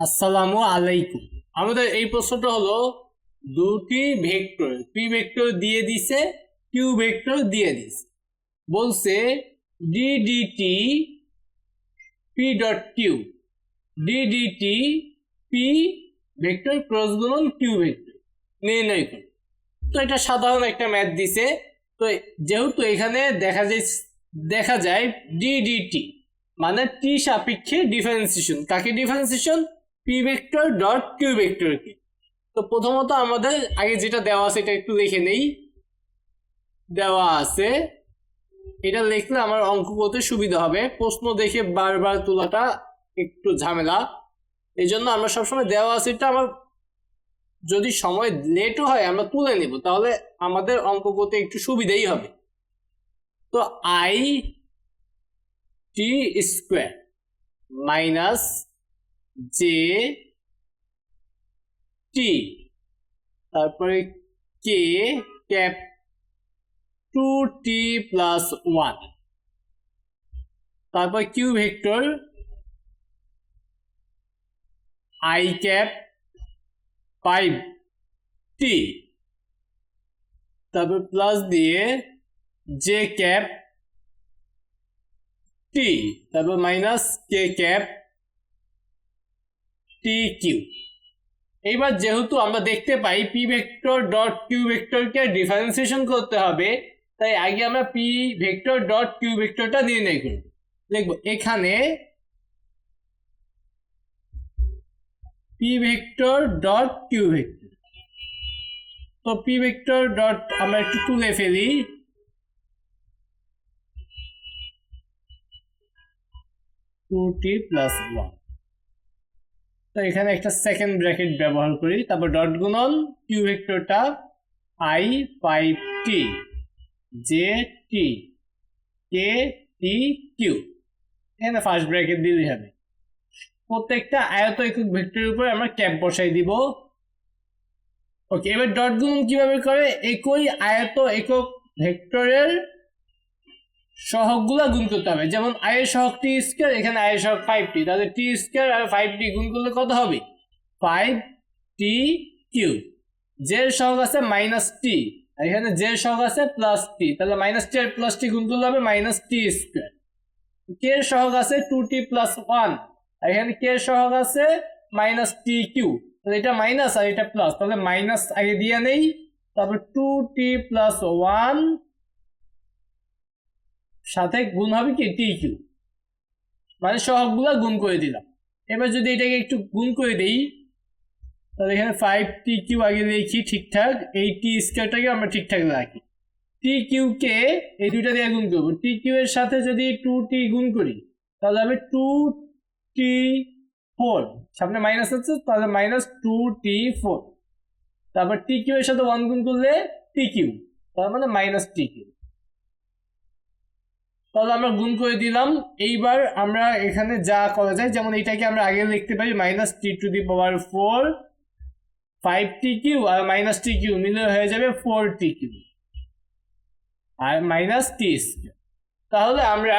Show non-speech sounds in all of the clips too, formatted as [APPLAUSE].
আসসালামু আলাইকুম। আমাদের এই প্রশ্নটা হলো, দুটি ভেক্টর পি ভেক্টর দিয়ে দিছে কিউ ভেক্টর দিয়ে দিছে। বলছে D DT P dot Q D DT P vector cross গুণন কিউ ভেক্টর, নির্ণয় করো। তো এটা সাধারণ একটা ম্যাথ দিছে। তো যেহেতু এখানে দেখা যায় দেখা যায় ডিডিটি মানে টি সাপেক্ষে ডিফারেন্সিয়েশন কাকে differentiation P vector dot Q ভেক্টরকে তো প্রথমত আমাদের আগে যেটা দেওয়া আছে এটা একটু লিখে নেই। দেওয়া আছে, এটা লিখলে আমার অঙ্ক করতে সুবিধা হবে। প্রশ্ন দেখে বারবার তোলাটা একটু ঝামেলা। এই জন্য আমরা সবসময় দেওয়া আছে এটা আমার যদি সময় লেটও হয়, আমরা তুলে নেব। তাহলে আমাদের অঙ্ক করতে একটু সুবিধাই হবে। তো I T square minus J T তারপরে K cap two T plus one তারপর Q vector I cap five T তারপর প্লাস দিয়ে জে ক্যাপ টি তারপর minus K cap T Q এইবার যেহেতু আমরা দেখতে পাই পি ভেক্টর ডট কিউ ভেক্টরকে ডিফারেন্সিয়েশন করতে হবে, তাই আগে আমরা পি ভেক্টর ডট কিউ ভেক্টরটা নির্ণয় করব। দেখব, এখানে P vector dot Q vector তো পি ভেক্টর ডট আমরা একটু তুলে ফেলি। টু টি প্লাস ওয়ান তো এখানে একটা সেকেন্ড ব্র্যাকেট ব্যবহার করি। তারপর ডট গুণন Q ভেক্টরটা I five T J T K T Q এখানে ফার্স্ট ব্র্যাকেট দিলেই হবে প্রত্যেকটা আয়ত একক ভেক্টরের উপরে আমরা ক্যাপ বসাই দিব। ওকে এবার ডট গুণন কীভাবে করে? একই আয়ত একক ভেক্টরের সহগগুলা গুণ করতে হবে। যেমন আয়ের সহগ টি স্কোয়ার এখানে আয়ের সহগ ফাইভ টি তাহলে টি স্কোয়ার আর ফাইভ টি গুণ করলে কত হবে? ফাইভ টি কিউ জের সহগ আছে মাইনাস টি এখানে জের সহগ আছে প্লাস টি তাহলে মাইনাস টি আর প্লাস টি গুণ করলে হবে মাইনাস টি স্কোয়ার কে সহগ আছে টু টি প্লাস ওয়ান এখানে কে সহগ আছে মাইনাস টি কিউ তাহলে এটা মাইনাস আর এটা প্লাস তাহলে মাইনাস আগে দিয়ে নেই। তারপর টু টি প্লাস ওয়ান সাথে গুণ হবে কি? টি কিউ মানে সহগগুলো গুণ করে দিলাম। এবার যদি এটাকে একটু গুণ করে দেই, তাহলে এখানে ফাইভ টি কিউ আগে লিখি ঠিকঠাক, এই টি স্কোয়ারটাকে আমরা ঠিকঠাক রাখি। টি কিউকে এই দুইটা দিয়ে গুণ করব। টি কিউ এর সাথে যদি টু টি গুণ করি, তাহলে হবে টু টি ফোর সামনে মাইনাস আছে, তাহলে মাইনাস টু টি ফোর তারপর টি কিউ এর সাথে ওয়ান গুণ করলে টি কিউ তার মানে মাইনাস টি কিউ তাহলে আমরা গুণ করে দিলাম। এইবার আমরা এখানে যা করা যায়, যেমন এটাকে আমরা আগে লিখতে পারি minus t to the power four five t cube R minus T Q মিলে হয়ে যাবে ফোর টি কিউ। আর মাইনাস টি তাহলে আমরা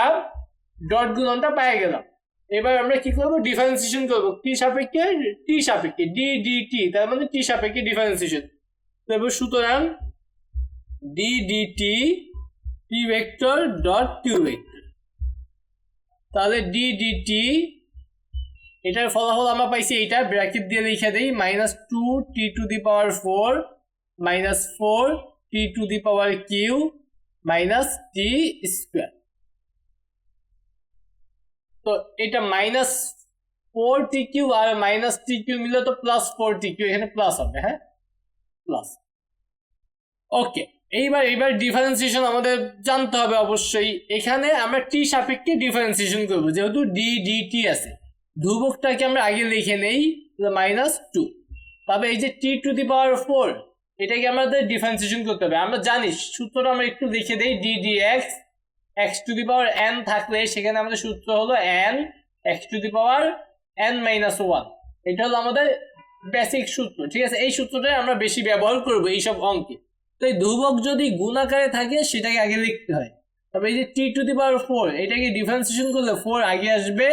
ডট গুণনটা পেয়ে গেলাম। এবার আমরা কি করব? ডিফারেন্সিয়েশন করব। টি সাপেক্ষে টি সাপেক্ষে ডি ডি টি তার মানে টি সাপেক্ষে ডিফারেন্সিয়েশন তারপর সুতরাং d d t p vector dot q vector তাহলে ডি ডি টি এটার ফলাফল আমরা পাইছি এইটা ব্র্যাকেট দিয়ে লিখে দেই minus two t to the power four minus four t to the power cube minus t square তো এটা মাইনাস ফোর টি কিউ আর মাইনাস টি কিউ মিলে তো প্লাস ফোর টি কিউ এখানে প্লাস হবে হ্যাঁ? প্লাস ওকে এইবার এইবার ডিফারেন্সিয়েশন আমাদের জানতে হবে অবশ্যই। এখানে আমরা টি সাপেক্ষে ডিফারেন্সিয়েশন করব, যেহেতু ডি ডি টি আছে। ধ্রুবকটাকে আমরা আগে লিখে নেই মাইনাস টু তবে এই যে টি টু দি পাওয়ার ফোর এটাকে আমাদের ডিফারেন্সিয়েশন করতে হবে। আমরা জানি, সূত্রটা আমরা একটু লিখে দেই d d x x to the power n থাকলে সেখানে আমাদের সূত্র হলো n x to the power n minus one এটা হলো আমাদের বেসিক সূত্র, ঠিক আছে? এই সূত্রটাই আমরা বেশি ব্যবহার করব এইসব অঙ্কে। তো এই ধ্রুবক যদি গুণাকারে থাকে, সেটাকে আগে লিখতে হয়। তবে এই যে t to the power four এটাকে ডিফারেন্সিয়েশন করলে ফোর আগে আসবে,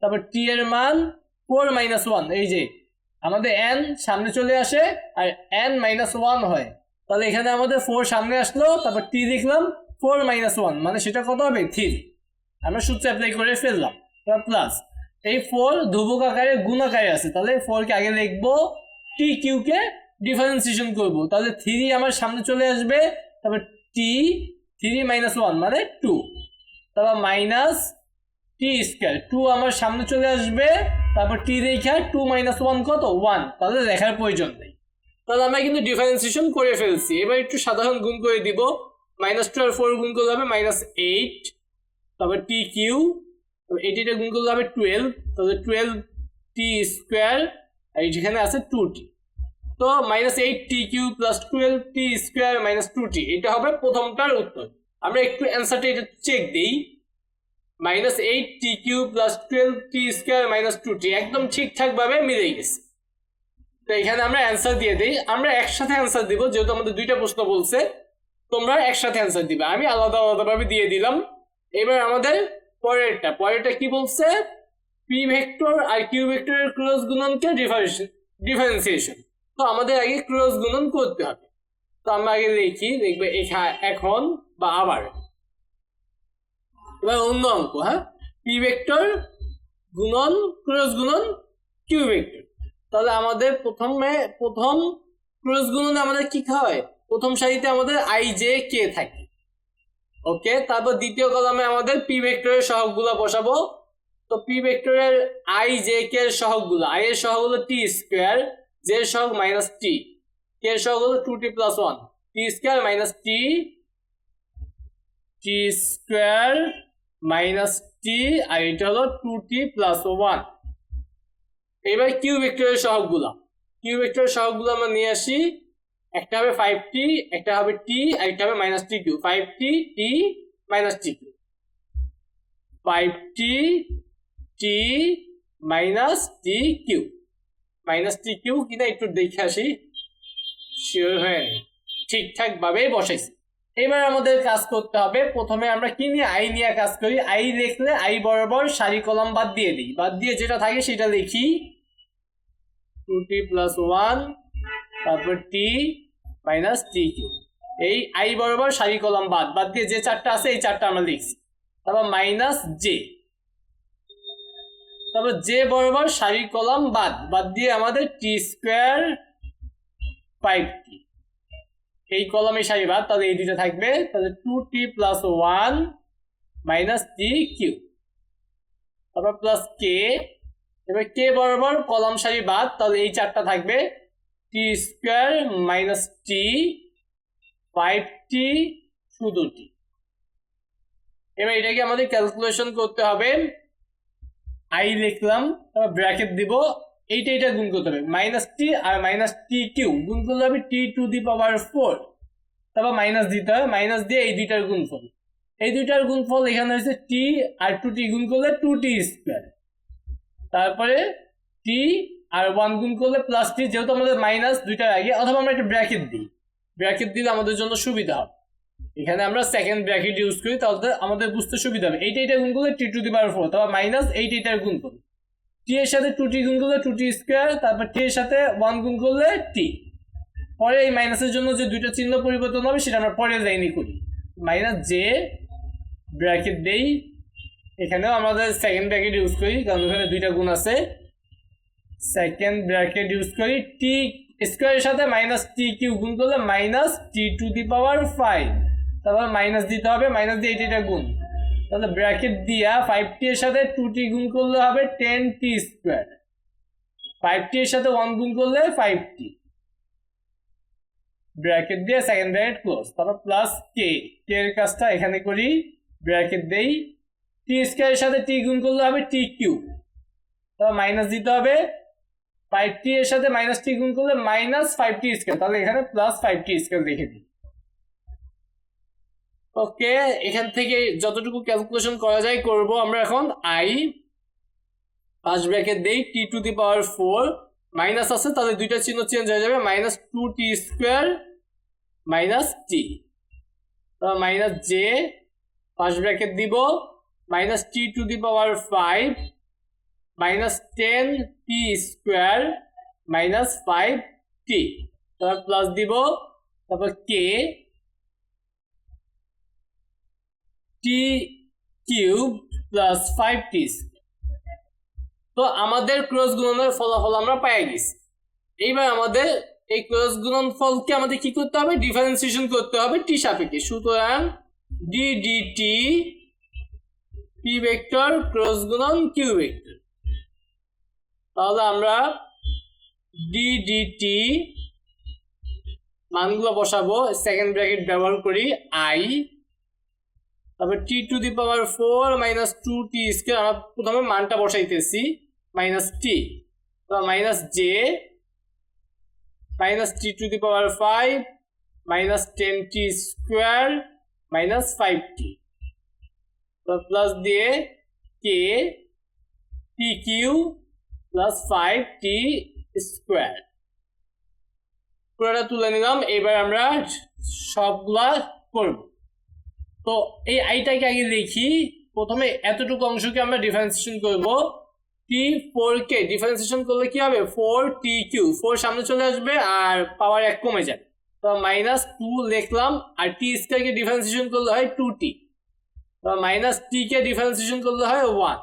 তারপর টি এর মান ফোর মাইনাস ওয়ান এই যে আমাদের এন সামনে চলে আসে, আর এন মাইনাস ওয়ান হয়। তাহলে এখানে আমাদের ফোর সামনে আসলো, তারপর টি লিখলাম ফোর মাইনাস ওয়ান মানে সেটা কত হবে? থ্রি আমরা সূত্র অ্যাপ্লাই করে ফেললাম। প্লাস এই ফোর ধ্রুবক আকারে গুণ আকারে আছে, তাহলে ফোরকে আগে লিখব টি কিউকে ডিফারেন্সিয়েশন করব। তাহলে থ্রি আমার সামনে চলে আসবে, তারপর টি থ্রি মাইনাস ওয়ান মানে টু তারপর মাইনাস টি স্কোয়ার টু আমার সামনে চলে আসবে, তারপর টি রেখা টু মাইনাস ওয়ান কত? ওয়ান তাহলে লেখার প্রয়োজন নেই। তাহলে আমরা কিন্তু ডিফারেন্সিয়েশন করে ফেলছি। এবার একটু সাধারণ গুণ করে দিব। মাইনাস টু আর ফোর গুণ করলে হবে মাইনাস এইট তারপর টি কিউ এইট এটা গুণ করলে হবে টুয়েলভ তাহলে টুয়েলভ টি স্কোয়ার আর যেখানে আছে টু টি তো minus eight t cube plus twelve t square minus two t এটা হবে প্রথমটার উত্তর। আমরা একটু অ্যান্সারটা এটা চেক দিই। Minus eight t cube plus twelve t square minus two t একদম ঠিকঠাক ভাবে মিলে গেছে। তো এখানে আমরা অ্যান্সার দিয়ে দিই। আমরা একসাথে অ্যান্সার দিব, যেহেতু আমাদের দুইটা প্রশ্ন বলছে, তোমরা একসাথে অ্যান্সার দিবে। আমি আলাদা আলাদাভাবে দিয়ে দিলাম। এবার আমাদের পরেরটা। পরেরটা কি বলছে? পি ভেক্টর আর কিউ ভেক্টরের ক্রস গুণনকে ডিফারেন্সিয়েশন তো আমাদের আগে ক্রস গুণন করতে হবে। তো আমরা আগে লিখি দেখবে এখা- এখন বা আবার। এবার অন্য অঙ্ক হ্যাঁ? পি ভেক্টর গুণন ক্রস গুণন কিউ ভেক্টর তাহলে আমাদের প্রথমে, প্রথম ক্রস গুণনে আমাদের কি হয় প্রথম সারিতে আমাদের আই জে কে থাকে। ওকে, তারপর দ্বিতীয় কলামে আমাদের পি ভেক্টরের সহগগুলো বসাবো। তো পি ভেক্টরের আই জে কে এর সহগগুলো আই এর সহগ হলো টি স্কোয়ার জে সহগ মাইনাস টি কে সহগ হলো two t plus one t square minus t t square minus t আর এটা হলো টু টি প্লাস ওয়ান এবার কিউ ভেক্টরের সহগগুলো। কিউ ভেক্টরের সহগগুলো আমরা নিয়ে আসি। একটা হবে ফাইভ টি একটা হবে টি আর একটা হবে minus t cube five t t minus t cube five t t minus t cube minus t cube, কিনা একটু দেখে আসি। শিওর হয়ে। নেই ঠিকঠাক ভাবে বসাইছি। এবার আমাদের কাজ করতে হবে। প্রথমে আমরা কি নিয়ে আই নিয়ে কাজ করি। আই লিখলে আই বরাবর সারি কলম বাদ দিয়ে দিই। বাদ দিয়ে যেটা থাকে সেটা লিখি। টু টি প্লাস ওয়ান তারপর টি মাইনাস টি কিউ এই আই বরাবর সারি কলম বাদ। বাদ দিয়ে যে চারটা আছে, এই চারটা আমরা লিখছি। তারপর মাইনাস জে তারপর যে বরাবর সারি কলম বাদ বাদ দিয়ে আমাদের টি স্কোয়ার ফাইভ টি এই কলমে সারি বাদ, তাহলে এই দুটো থাকবে, তাহলে two t plus one minus t cube তারপর প্লাস কে এবার কে বরাবর কলম সারি বাদ, তাহলে এই চারটা থাকবে t square minus t five t শুধু টি এবার এটাকে আমাদের ক্যালকুলেশন করতে হবে। আই লিখলাম, তারপর ব্র্যাকেট দিব, এইটা এটা গুণ করতে হবে। মাইনাস টি আর মাইনাস টি কিউ, গুণ করলে হবে t to the power four তারপর মাইনাস দিতে হবে মাইনাস দিয়ে এই দুইটার গুণফল। এই দুইটার গুণফল এখানে হচ্ছে টি আর টু টি গুণ করলে টু টি স্কোয়ার তারপরে টি আর ওয়ান গুণ করলে প্লাস টি যেহেতু আমাদের মাইনাস দুইটার আগে, অথবা আমরা একটা ব্র্যাকেট দিই। ব্র্যাকেট দিলে আমাদের জন্য সুবিধা হবে। এখানে আমরা সেকেন্ড ব্র্যাকেট ইউজ করি, তাহলে আমাদের বুঝতে সুবিধা হবে। এইটা এটা গুণ করলে t to the power four তারপর মাইনাস এইট এইটার গুণ করলে টি এর সাথে টু টি গুণ করলে টু টি স্কোয়ার তারপর টি এর সাথে ওয়ান গুণ করলে টি পরে এই মাইনাসের জন্য যে দুইটা চিহ্ন পরিবর্তন হবে, সেটা আমরা পরে লাইনে করি। মাইনাস জে ব্র্যাকেট দেই। এখানেও আমাদের সেকেন্ড ব্র্যাকেট ইউজ করি, কারণ ওখানে দুইটা গুণ আছে। সেকেন্ড ব্র্যাকেট ইউজ করি টি স্কোয়ারের সাথে মাইনাস টি কিউ গুণ করলে minus t to the power five তারপর মাইনাস দিতে হবে মাইনাস দিয়ে এটা গুণ। তাহলে ব্র্যাকেট দিয়া ফাইভ টি এর সাথে টু টি গুণ করলে হবে ten t square five t এর সাথে ওয়ান গুণ করলে ফাইভ টি ব্র্যাকেট দিয়ে সেকেন্ড ব্র্যাকেট ক্লোজ তারপর প্লাস কে কে এর কাজটা এখানে করি ব্র্যাকেট দেই। টি স্কোয়ারের সাথে টি গুণ করলে হবে টি কিউ তারপর মাইনাস দিতে হবে ফাইভ টি এর সাথে মাইনাস টি গুণ করলে মাইনাস ফাইভ টি স্কোয়ার তাহলে এখানে প্লাস ফাইভ টি স্কোয়ার লিখে দিই। ওকে, এখান থেকে যতটুকু ক্যালকুলেশন করা যায় করব আমরা এখন আই পাঁচ ব্র্যাকেট দেই t to the power four minus আছে, তাহলে দুইটা চিহ্ন চেঞ্জ হয়ে যাবে minus two t square minus t minus j পাঁচ ব্র্যাকেট দিব minus t to the power five minus ten t square minus five t তারপর প্লাস দিব, তারপর k t cube plus five t তো আমাদের ক্রস গুণনের ফলাফল আমরা পেয়ে গেছি। এইবার আমাদের এই ক্রস গুণন ফলকে আমাদের কি করতে হবে? ডিফারেন্সিয়েশন করতে হবে টি সাপেক্ষে। সুতরাং d d t p vector cross গুণন কিউ ভেক্টর তাহলে আমরা ডি ডি টি মানগুলো বসাবো। সেকেন্ড ব্র্যাকেট ব্যবহার করি আই তারপর t to the power four minus two t square আমরা প্রথমে মানটা বসাইতেছি minus t minus j minus t to the power five minus ten t square minus five t plus দিয়ে k t cube plus five t square পুরোটা তুলে নিলাম, এবার আমরা সবগুলা করব। তো এই আইটাকে আগে লিখি প্রথমে এতটুকু অংশকে আমরা ডিফারেন্সিয়েশন করব। টি ফোর কে ডিফারেন্সিয়েশন করলে কি হবে? ফোর টি কিউ ফোর সামনে চলে আসবে আর পাওয়ার এক কমে যায়। তো মাইনাস টু লিখলাম আর টি স্কোয়ারকে ডিফারেন্সিয়েশন করলে হয় টু টি তো মাইনাস টি কে ডিফারেন্সিয়েশন করলে হয় ওয়ান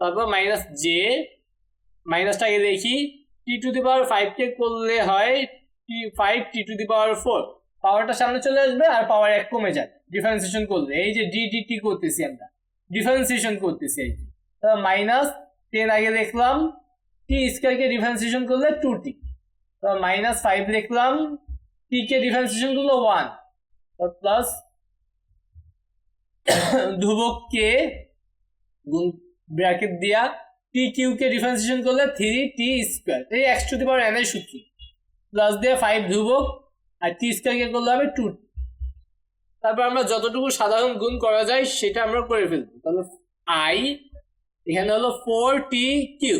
তারপর মাইনাস জে মাইনাসটাকে দেখি। টি টু দি পাওয়ার ফাইভ কে করলে হয় t five t to the power four পাওয়ারটা সামনে চলে আসবে আর পাওয়ার এক কমে যায়। ডিফারেন্সিয়েশন করলে, এই যে ডি ডি টি করতেছি আমরা ডিফারেন্সিয়েশন করতেছি এই মাইনাস টেন আগে লিখলাম টি স্কোয়ারকে ডিফারেন্সিয়েশন করলে টু টি মাইনাস ফাইভ লিখলাম টি কে ডিফারেন্সিয়েশন করলে ওয়ান প্লাস [COUGHS] ধ্রুবক কে গুণ ব্র্যাকেট দিয়া টি কিউ কে ডিফারেন্সিয়েশন করলে থ্রি টি স্কোয়ার এই x to the power n এর সূত্র। প্লাস দিয়ে ফাইভ ধ্রুবক, আর টি স্কোয়ারকে করলে হবে টু তারপর আমরা যতটুকু সাধারণ গুণ করা যায় সেটা আমরা করে ফেলব। তাহলে আই এখানে হলো ফোর টি কিউ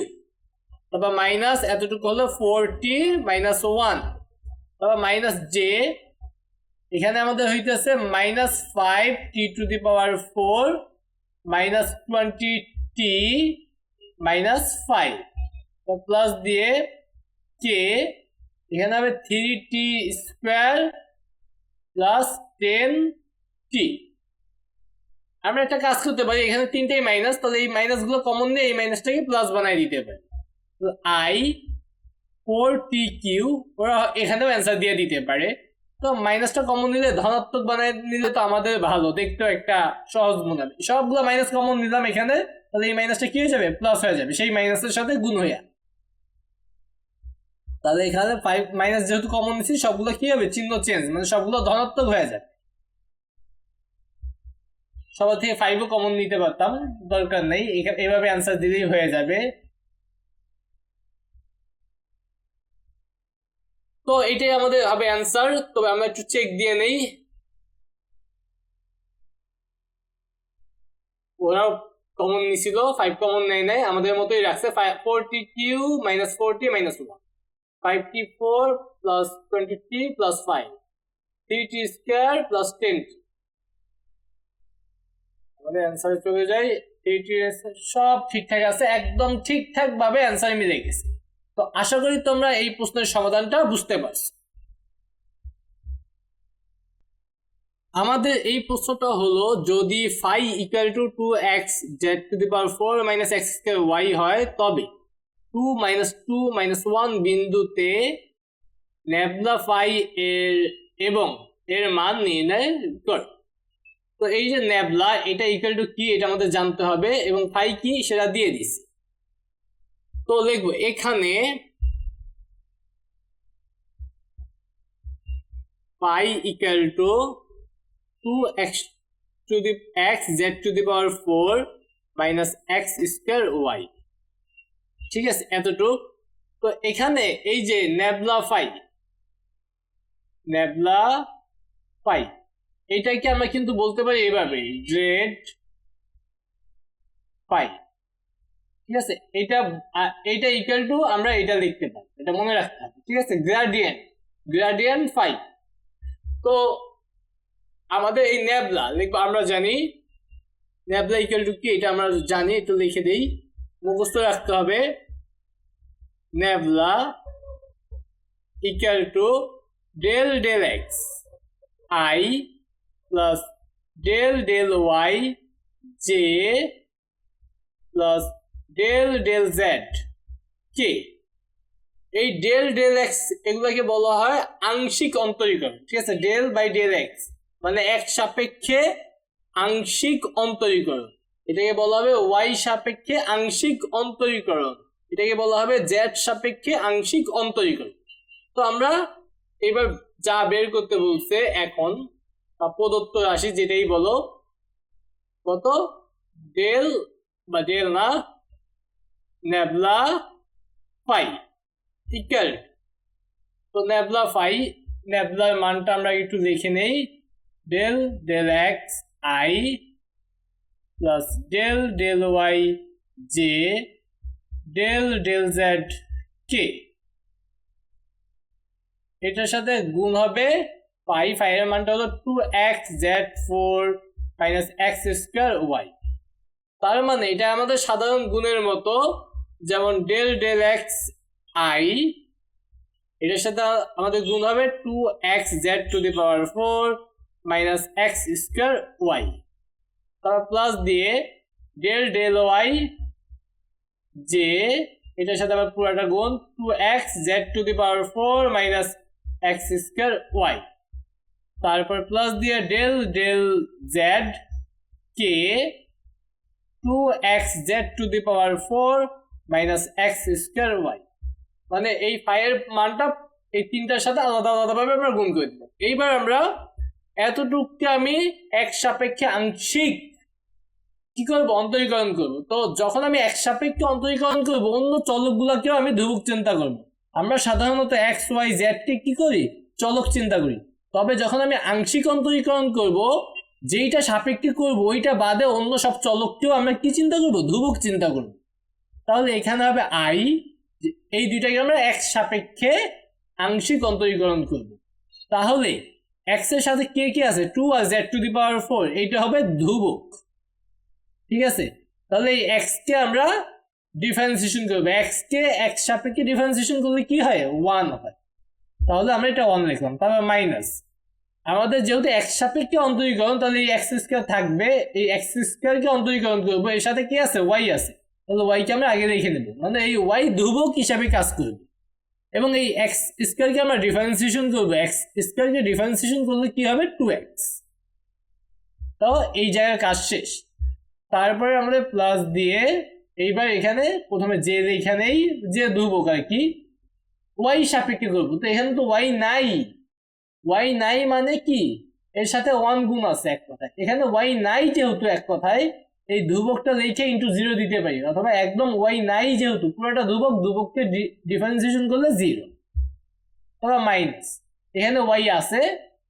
তারপর মাইনাস এতটুকু হলো ফোর টি মাইনাস ওয়ান তারপর মাইনাস জে এখানে আমাদের হইতেছে minus five t to the power four minus twenty t minus five plus দিয়ে কে এখানে হবে three t square plus ten t আমরা একটা কাজ করতে পারি, এখানে তিনটেই মাইনাস তাহলে এই মাইনাসগুলো কমন নিয়ে এই মাইনাসটাকে প্লাস বানাই দিতে পারি। আই ফোর টি কিউ ওরা এখানেও অ্যান্সার দিয়ে দিতে পারে। তো মাইনাসটা কমন নিলে ধনাত্মক বানাই নিলে তো আমাদের ভালো, দেখতেও একটা সহজ মনে হবে। সবগুলো মাইনাস কমন নিলাম এখানে, তাহলে এই মাইনাসটা কি হয়ে যাবে? প্লাস হয়ে যাবে, সেই মাইনাসের সাথে গুণ হইয়া তাহলে এখানে ফাইভ মাইনাস যেহেতু কমন নিচ্ছি, সবগুলো কি হবে? চিহ্ন চেঞ্জ মানে সবগুলো ধনাত্মক হয়ে যাবে সবার থেকে ফাইভও কমন নিতে পারতাম, দরকার নেই। এভাবে অ্যান্সার দিলেই হয়ে যাবে। তো এটাই আমাদের হবে অ্যান্সার তবে আমরা একটু চেক দিয়ে নেই। ওরাও কমন নিছিল ফাইভ কমন নেয় নাই। আমাদের মতোই রাখছে four t cube minus four t minus one five t four plus twenty t plus five three t square plus ten t আমাদের অ্যান্সারে চলে যাই থ্রি সব ঠিকঠাক আছে, একদম ঠিকঠাক ভাবে মিলে গেছে। তো আশা করি তোমরা এই প্রশ্নের সমাধানটা বুঝতে পারছ। আমাদের এই প্রশ্নটা হলো, যদি phi equal to two X Z to the power four minus X square Y হয়, তবে two minus two minus one বিন্দুতে ন্যাবলা ফাই এর, এবং এর মান নির্ণয় কর। তো এই যে ন্যাবলা এটা ইকুয়াল টু কি, এটা আমাদের জানতে হবে, এবং ফাই কি, সেটা দিয়ে দিস। তো লিখব এখানে phi equal to two x to the x z to the power four minus x square y ঠিক আছে, এতটুক। তো এখানে এই যে নেবলা ফাই নেবলা ফাই এইটাকে আমরা কিন্তু বলতে পারি এইভাবে জেড ফাই। ঠিক আছে, এটা এইটা ইকুয়াল টু আমরা এটা লিখতে পারি, এটা মনে রাখতে হবে। ঠিক আছে গ্রাডিয়েন্ট গ্রাডিয়েন্ট ফাই। তো আমাদের এই ন্যাবলা লিখব আমরা জানি, ন্যাবলা ইকুয়াল টু কি, এটা আমরা জানি, একটু লিখে দিই। মুখস্থ রাখতে হবে। Nabla equal to del del x i plus del del y j plus del del z k এই ডেল ডেল এক্স এগুলোকে বলা হয় আংশিক অন্তরীকরণ, ঠিক আছে? ডেল বাই ডেল এক্স মানে এক সাপেক্ষে আংশিক অন্তরীকরণ। এটাকে বলা হবে ওয়াই সাপেক্ষে আংশিক অন্তরীকরণ। এটাকে বলা হবে জ্যাট সাপেক্ষে আংশিক অন্তরীকরণ। তো আমরা এবার যা বের করতে বলছে এখন প্রদত্ত রাশি যেটাই বলো, কত? ডেল বা ডেল না nabla phi equal to nabla phi নেবলার মানটা আমরা একটু লিখে নেই। Del del x, i, plus del del y, j del del z k এটার সাথে গুণ হবে পাই ফাইয়ের মানটা হলো two x z four minus x square y তার মানে এটা আমাদের সাধারণ গুণের মতো, যেমন ডেল ডেল এক্স আই এটার সাথে আমাদের গুণ হবে two x z to the power four minus x square y তারপর প্লাস দিয়ে ডেল ডেল ওয়াই যে এটার সাথে আবার পুরোটা গুণ two x z to the power four minus x square y. তারপর প্লাস দিয়ে del del z k two x z to the power four minus x square y. মানে এই পায়ের মানটা এই তিনটার সাথে আলাদা আলাদাভাবে আমরা গুণ করে দিলাম। এইবার আমরা এতটুককে আমি এক সাপেক্ষে আংশিক কি করব অন্তরীকরণ করব। তো যখন আমি এক সাপেক্ষে অন্তরীকরণ করব, অন্য চলকগুলোকেও আমি ধ্রুবক চিন্তা করব। আমরা সাধারণত এক্স, ওয়াই জেডকে কি করি? চলক চিন্তা করি। তবে যখন আমি আংশিক অন্তরীকরণ করব, যেইটা সাপেক্ষে করব, ওইটা বাদে অন্য সব চলককেও আমরা কি চিন্তা করব? ধ্রুবক চিন্তা করব। তাহলে এখানে হবে আই এই দুইটাকে আমরা এক সাপেক্ষে আংশিক অন্তরীকরণ করব। তাহলে এক্সের সাথে কে কে আছে? Two R z to the power four, এইটা হবে ধ্রুবক। ঠিক আছে? তাহলে এই এক্স কে আমরা ডিফারেন্সিয়েশন করব। এক্স কে এক্স সাপেক্ষে ডিফারেন্সিয়েশন করলে কি হয়? ওয়ান হয়। তাহলে আমরা এটা ওয়ান লিখলাম। তারপর মাইনাস আমাদের যেহেতু এক্স সাপেক্ষে অন্তরীকরণ, তাহলে এই এক্স স্কোয়ার থাকবে। এই এক্স স্কোয়ারকে অন্তরীকরণ করব। এর সাথে কি আছে? ওয়াই আছে। তাহলে ওয়াইকে আমরা আগে রেখে নেব। মানে এই ওয়াই ধ্রুবক হিসাবে কাজ করবে। এবং এই এক্স স্কোয়ারকে আমরা ডিফারেন্সিয়েশন করব। এক্স স্কোয়ারকে ডিফারেন্সিয়েশন করলে কি হবে? টু এক্স তো এই জায়গায় কাজ শেষ। তারপরে আমরা প্লাস দিয়ে এইবার এখানে প্রথমে যে এখানেই যে ধ্রুবক আর কি? ওয়াই সাপেক্ষে করব তো এখানে তো ওয়াই নাই। ওয়াই নাই মানে কি? এর সাথে ওয়ান গুণ আছে এক কথায়। এখানে ওয়াই নাই যেহেতু এক কথায়, এই ধ্রুবকটা লিখে ইন্টু জিরো দিতে পারি। অথবা একদম ওয়াই নাই যেহেতু পুরোটা ধ্রুবক ধ্রুবককে ডিফারেন্সিয়েশন করলে জিরো অথবা মাইনাস এখানে ওয়াই আছে,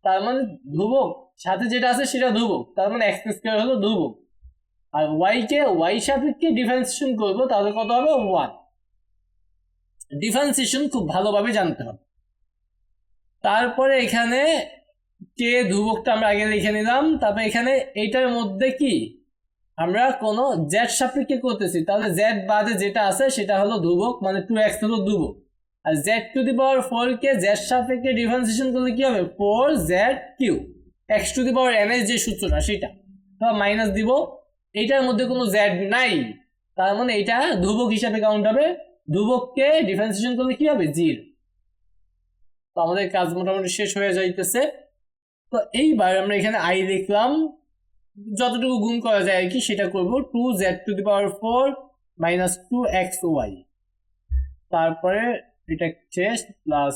তার মানে ধ্রুবক সাথে যেটা আছে সেটা ধ্রুবক তার মানে এক্স স্কোয়ার হলো ধ্রুবক আর ওয়াই কে ওয়াই সাপেক্ষে ডিফারেন্সিয়েশন করব, তাহলে কত হবে? ওয়ান ডিফারেন্সিয়েশন খুব ভালোভাবে জানতে হবে। তারপরে এখানে কে ধ্রুবকটা আমরা আগে লিখে নিলাম। তারপরে এখানে এইটার মধ্যে কি? আমরা কোনো জেড সাপেক্ষে করতেছি। তাহলে জেড বাদে যেটা আছে, সেটা হলো ধ্রুবক মানে টু এক্স হলো ধ্রুবক। আর z to the power four K z সাপেক্ষে ডিফারেন্সিয়েশন করলে কি হবে? Four z cube x to the power n এর যে সূত্রটা, সেটা। মাইনাস দিব। এইটার মধ্যে কোনো জ্যাড নাই। তার মানে এটা ধ্রুবক হিসাবে কাউন্ট হবে। ধ্রুবককে ডিফারেন্সিয়েশন করলে কি হবে? জিরো তো আমাদের কাজ মোটামুটি শেষ হয়ে যাইতেছে। তো এইবার আমরা এখানে আই লিখলাম। যতটুকু গুণ করা যায় আর কি, সেটা করব। Two z to the power four minus two x y তারপরে এটা শেষ প্লাস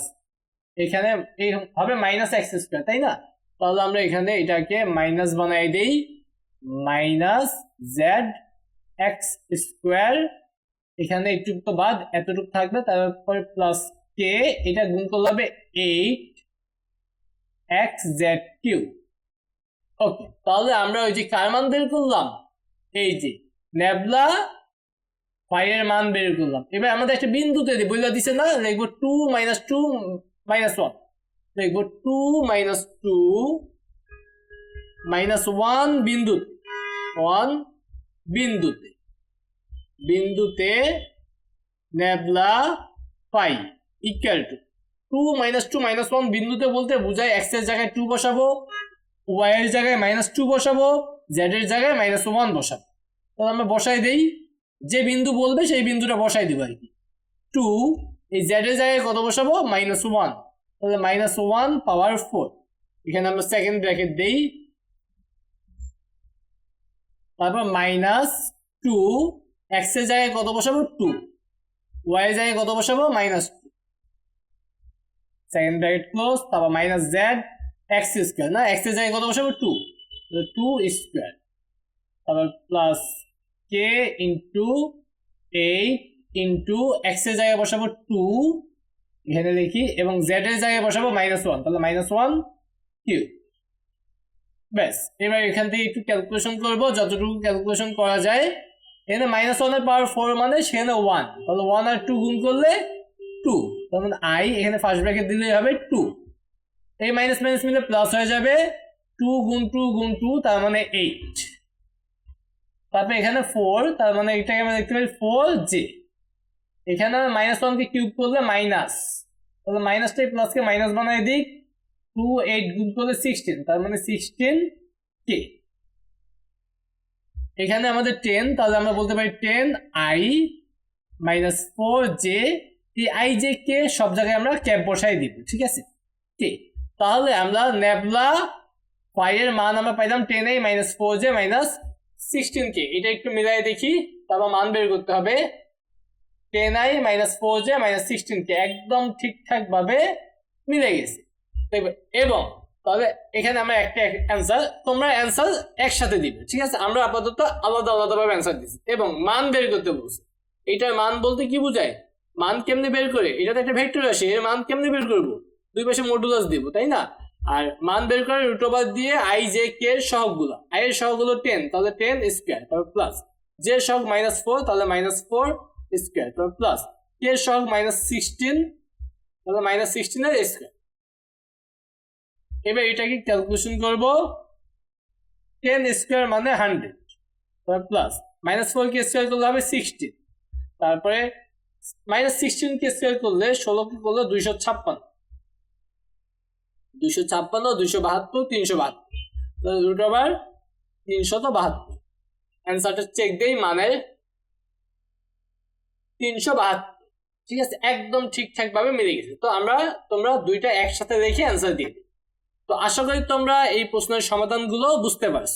এখানে এই হবে মাইনাস এক্স স্কোয়ার তাই না? তাহলে আমরা এখানে এটাকে মাইনাস বানাই দেই। মাইনাস জেড এক্স স্কোয়ার, এখানে একটু বাদ, এতটুকু থাকবে, তারপরে প্লাস কে এটা গুণ করলে হবে eight x z cube okay তাহলে আমরা ওই যে কার মান বের করলাম? এই যে নেবলা ফাইয়ের মান বের করলাম। এবার আমাদের একটা বিন্দুতে দিই বইলা দিছে না, লিখব two minus two minus one লিখব two minus two minus one বিন্দু, ওয়ান বিন্দুতে বিন্দুতে nabla phi equal to two minus two minus one বিন্দুতে বলতে বোঝায় এক্সের জায়গায় টু বসাবো ওয়াই এর জায়গায় মাইনাস টু বসাবো জেড এর জায়গায় মাইনাস ওয়ান বসাবো। তাহলে আমরা বসাই দেই, যে বিন্দু বলবে সেই বিন্দুটা বসাই দিব আর কি। টু এই জেড এর জায়গায় কত বসাবো? মাইনাস ওয়ান তাহলে মাইনাস ওয়ান পাওয়ার ফোর এখানে আমরা সেকেন্ড ব্র্যাকেট দেই তারপর মাইনাস টু এক্সের জায়গায় কত বসাবো? টু ওয়াই জায়গায় কত বসাবো? Minus two second bracket close তারপর মাইনাস জেড এক্স স্কোয়ার না এক্সের জায়গায় কত বসাবো? টু টু স্কোয়ার তারপর plus k into eight into এক্সের জায়গায় বসাবো? টু এখানে লিখি, এবং জেড এর জায়গায় বসাবো? মাইনাস ওয়ান তাহলে মাইনাস ওয়ান কিউ ব্যাস, এবার এখান থেকে একটু ক্যালকুলেশন করব, যতটুকু ক্যালকুলেশন করা যায়। এখানে মাইনাস ওয়ানের পাওয়ার ফোর মানে সেখানে ওয়ান তাহলে ওয়ান আর টু গুণ করলে টু তার মানে আই এখানে ফার্স্ট ব্র্যাকেট দিলেই হবে টু এই মাইনাস মাইনাস মিলে প্লাস হয়ে যাবে টু গুণ টু গুণ টু তার মানে এইট তারপরে এখানে ফোর তার মানে এটাকে আমরা দেখতে পাই ফোর জে এখানে মাইনাস ওয়ানকে কিউব করলে মাইনাস তাহলে মাইনাসটাই প্লাসকে মাইনাস বানাই দিক টু এইট গুণ করলে সিক্সটিন তার মানে সিক্সটিন কে এখানে আমাদের টেন তাহলে আমরা বলতে পারি ten i minus four j এই আই জে কে সব জায়গায় আমরা ক্যাপ বসাই দিব, ঠিক আছে? কে তাহলে আমরা মান আমরা পাইলাম ten minus four j minus sixteen k এটা একটু মিলাই দেখি, তারপর মান বের করতে হবে। Ten i minus four j minus sixteen k একদম ঠিকঠাক ভাবে মিলে গেছে। দেখবে, এবং তবে এখানে আমরা একটা অ্যান্সার তোমরা অ্যান্সার একসাথে দিবে, ঠিক আছে? আমরা আপাতত আলাদা আলাদা ভাবে অ্যান্সার দিচ্ছি এবং মান বের করতে বলছি। এটার মান বলতে কি বোঝায়? মান কেমনে বের করে? এটা তো একটা ভেক্টর আসে, এর মান কেমনে বের করব? দুই পাশে মডুলাস দিব, তাই না? আর মান বের করে রুটোবার দিয়ে আই জে কে এর সহগগুলো আই এর সহগুলো টেন তাহলে টেন স্কোয়ার তারপর প্লাস জে সহগ মাইনাস ফোর তাহলে মাইনাস ফোর স্কোয়ার তারপর প্লাস কে সহগ মাইনাস সিক্সটিন তাহলে মাইনাস সিক্সটিনের স্কোয়ার এবার এটাকে ক্যালকুলেশন করব টেন স্কোয়ার মানে হান্ড্রেড প্লাস মাইনাস ফোর কে স্কোয়ার করলে হবে সিক্সটিন তারপরে মাইনাস সিক্সটিন কে স্কোয়ার করলে ষোলো কে করলে দুইশো ছাপ্পান্ন দুইশো ছাপ্পান্ন, দুইশো বাহাত্তর, তিনশো বাহাত্তর রুট ওভার তিনশত বাহাত্তর অ্যান্সারটা চেক দেই মানে তিনশো বাহাত্তর, ঠিক আছে? একদম ঠিকঠাক ভাবে মিলে গেছে। তো আমরা, তোমরা দুইটা একসাথে রেখে অ্যান্সার দিয়ে দিই তো আশা করি তোমরা এই প্রশ্নের সমাধানগুলো বুঝতে পারছ।